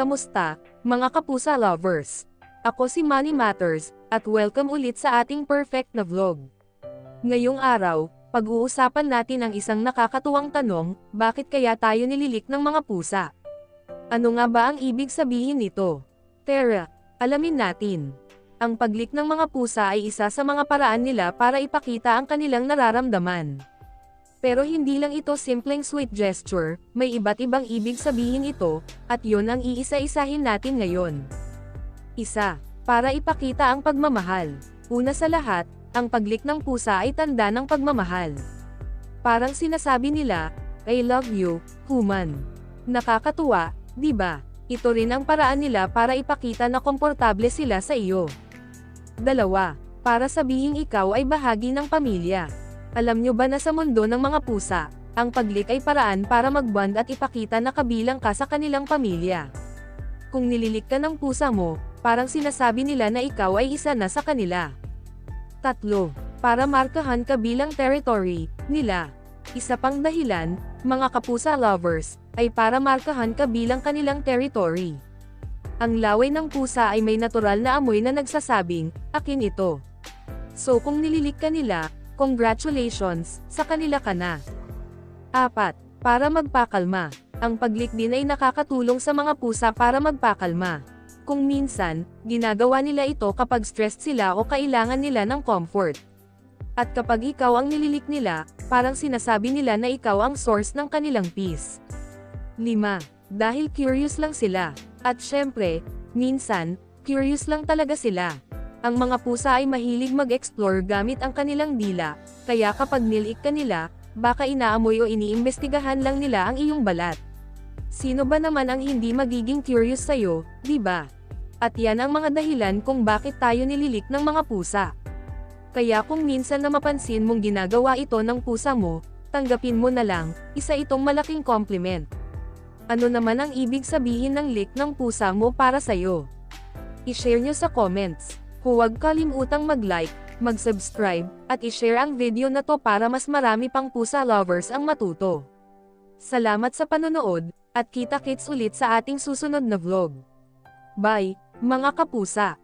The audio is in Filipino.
Kamusta, mga kapusa lovers? Ako si Money Matters, at welcome ulit sa ating perfect na vlog. Ngayong araw, pag-uusapan natin ang isang nakakatuwang tanong, bakit kaya tayo nililik ng mga pusa? Ano nga ba ang ibig sabihin nito? Tara, alamin natin. Ang paglik ng mga pusa ay isa sa mga paraan nila para ipakita ang kanilang nararamdaman. Pero hindi lang ito simpleng sweet gesture, may iba't ibang ibig sabihin ito, at yun ang iisa-isahin natin ngayon. Isa, para ipakita ang pagmamahal. Una sa lahat, ang paglik ng pusa ay tanda ng pagmamahal. Parang sinasabi nila, I love you, human. Nakakatuwa, di ba? Ito rin ang paraan nila para ipakita na komportable sila sa iyo. Dalawa, para sabihing ikaw ay bahagi ng pamilya. Alam nyo ba na sa mundo ng mga pusa, ang paglik ay paraan para magbond at ipakita na kabilang ka sa kanilang pamilya. Kung nililik ka ng pusa mo, parang sinasabi nila na ikaw ay isa na sa kanila. Tatlo, para markahan ka bilang territory nila. Isa pang dahilan, mga kapusa lovers, ay para markahan ka bilang kanilang territory. Ang laway ng pusa ay may natural na amoy na nagsasabing, akin ito. So kung nililik ka nila, congratulations, sa kanila ka na. Apat, para magpakalma. Ang paglik din ay nakakatulong sa mga pusa para magpakalma. Kung minsan, ginagawa nila ito kapag stressed sila o kailangan nila ng comfort. At kapag ikaw ang nililik nila, parang sinasabi nila na ikaw ang source ng kanilang peace. 5. Dahil curious lang sila. At syempre, minsan, curious lang talaga sila. Ang mga pusa ay mahilig mag-explore gamit ang kanilang dila, kaya kapag nilik ka nila, baka inaamoy o iniimbestigahan lang nila ang iyong balat. Sino ba naman ang hindi magiging curious sa'yo, di ba? At yan ang mga dahilan kung bakit tayo nililik ng mga pusa. Kaya kung minsan na mapansin mong ginagawa ito ng pusa mo, tanggapin mo na lang, isa itong malaking compliment. Ano naman ang ibig sabihin ng lick ng pusa mo para sa'yo? I-share nyo sa comments. Huwag kalimutang mag-like, mag-subscribe, at i-share ang video na to para mas marami pang pusa lovers ang matuto. Salamat sa panonood, at kita-kits ulit sa ating susunod na vlog. Bye, mga kapusa!